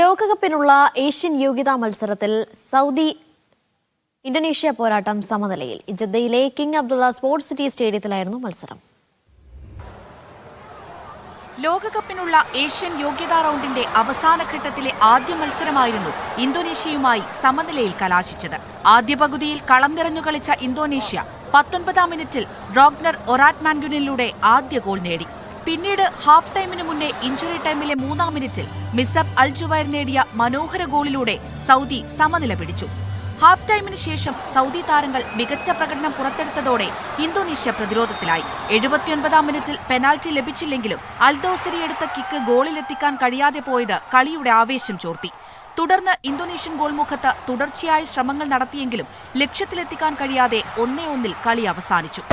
ലോകകപ്പിനുള്ള Asian യോഗ്യതാ മത്സരത്തിൽ Saudi Indonesia പോരാട്ടം സമനിലയിൽ. ജദ്ദയിലെ കിങ് അബ്ദുള്ള സ്പോർട്സ് സിറ്റി സ്റ്റേഡിയത്തിലായിരുന്നു മത്സരം. ലോകകപ്പിനുള്ള ഏഷ്യൻ യോഗ്യതാ റൗണ്ടിന്റെ അവസാന ഘട്ടത്തിലെ ആദ്യ മത്സരമായിരുന്നു ഇന്തോനേഷ്യയുമായി സമനിലയിൽ കലാശിച്ചത്. ആദ്യ പകുതിയിൽ കളം നിറഞ്ഞു കളിച്ച ഇന്തോനേഷ്യ പത്തൊൻപതാം മിനിറ്റിൽ റോഗ്നർ ഒറാറ്റ്മാൻഗുനിലൂടെ ആദ്യ ഗോൾ നേടി. പിന്നീട് ഹാഫ് ടൈമിന് മുന്നേ ഇഞ്ചുറി ടൈമിലെ മൂന്നാം മിനിറ്റിൽ മിസബ് അൽ ജുവൈർ നേടിയ മനോഹര ഗോളിലൂടെ സൗദി സമനില പിടിച്ചു. ഹാഫ് ടൈമിന് ശേഷം സൗദി താരങ്ങൾ മികച്ച പ്രകടനം പുറത്തെടുത്തതോടെ ഇന്തോനേഷ്യ പ്രതിരോധത്തിലായി. എഴുപത്തിയൊൻപതാം മിനിറ്റിൽ പെനാൽറ്റി ലഭിച്ചില്ലെങ്കിലും അൽദോസരി എടുത്ത കിക്ക് ഗോളിലെത്തിക്കാൻ കഴിയാതെ പോയത് കളിയുടെ ആവേശം ചോർത്തി. തുടർന്ന് ഇന്തോനേഷ്യൻ ഗോൾമുഖത്ത് തുടർച്ചയായ ശ്രമങ്ങൾ നടത്തിയെങ്കിലും ലക്ഷ്യത്തിലെത്തിക്കാൻ കഴിയാതെ ഒന്നേ ഒന്നിൽ കളി അവസാനിച്ചു.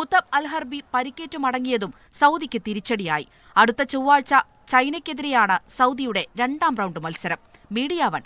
മുത്തബ് അൽഹർബി പരിക്കേറ്റു മടങ്ങിയതും സൗദിക്ക് തിരിച്ചടിയായി. അടുത്ത ചൊവ്വാഴ്ച ചൈനയ്ക്കെതിരെയാണ് സൗദിയുടെ രണ്ടാം റൗണ്ട് മത്സരം. Media one